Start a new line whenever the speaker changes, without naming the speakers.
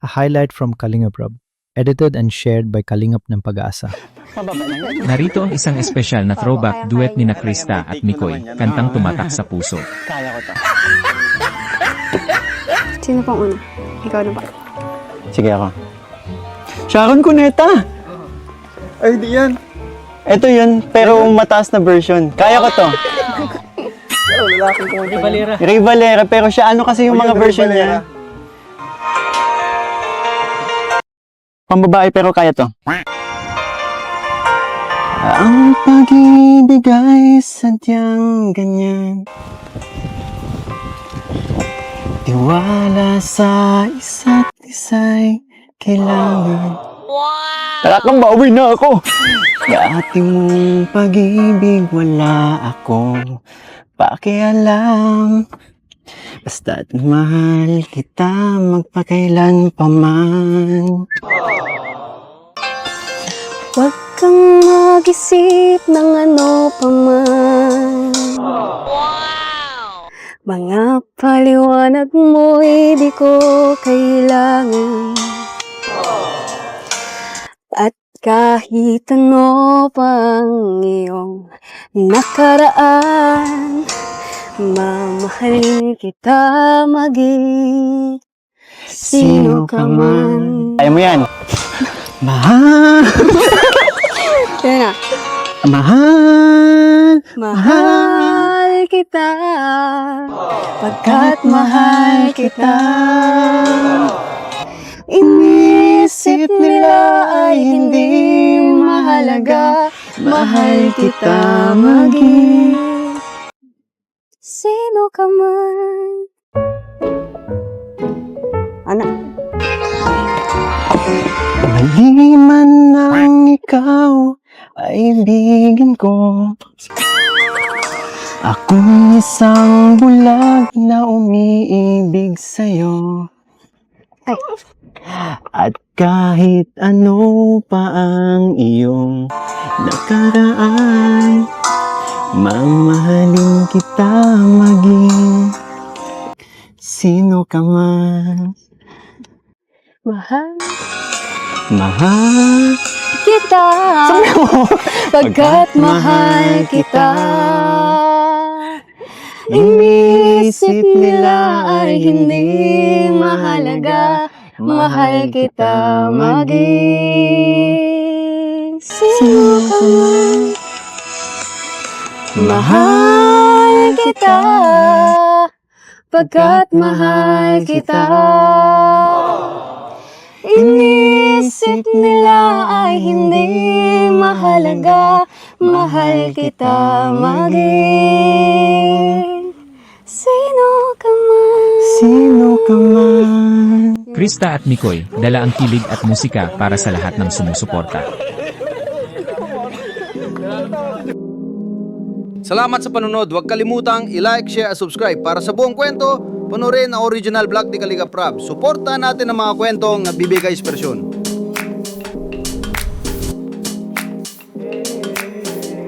a highlight from Kalinga Prab, edited and shared by Kalingap ng Pag-asa.
Narito ang isang espesyal na throwback duet ni na Krista at Mikoy, kantang tumatak sa puso.
Kaya ko to.
Sino pang una? Ikaw na ba?
Sige ako. Sharon Cuneta! Ay, di yan. Ito yun, pero mataas na version. Kaya ko to. Ray Valera. Ray Valera, pero siya ano kasi yung mga version niya. Pambabae pero kaya to. Ang pag-ibig ay sadyang ganyan Tiwala sa isa't isa'y kailangan! Tara kang bawi na ako! Dati mong pag-ibig wala ako Pakialam Basta't mahal kita magpakailan pa man
Huwag kang mag-isip ng ano pa man. Mga paliwanag mo'y di ko kailangan. At kahit ano pang iyong nakaraan, mamahalin kita maging sino ka man.
Kaya mo yan. Mahal.
Yan na.
Mahal.
Mahal kita. Pagkat mahal kita. Inisip nila ay hindi mahalaga. Mahal kita maging Sino ka man Ano?
Mali man ang ikaw ay ibigin ko Ako'y isang bulag na umiibig sa'yo
Ay.
At kahit ano pa ang iyong nakaraan Mamahalin kita maging. Sino ka man?
Mahal.
Mahal
kita. Pagkat mahal kita. Inisip nila ay hindi mahalaga. Mahal kita maging. Sino ka man Mahal kita. Pagkat mahal kita. Inisip nila ay hindi mahalaga. Mahal kita maging. Sino ka man?
Sino ka man?
Krista at Mikoy, dala ang kilig at musika para sa lahat ng sumusuporta.
Salamat sa panunod. Huwag kalimutang i-like, share at subscribe para sa buong kwento. Panorin ang original vlog ni Kaliga Prab. Suportahan natin ang mga kwentong bibigay inspirasyon.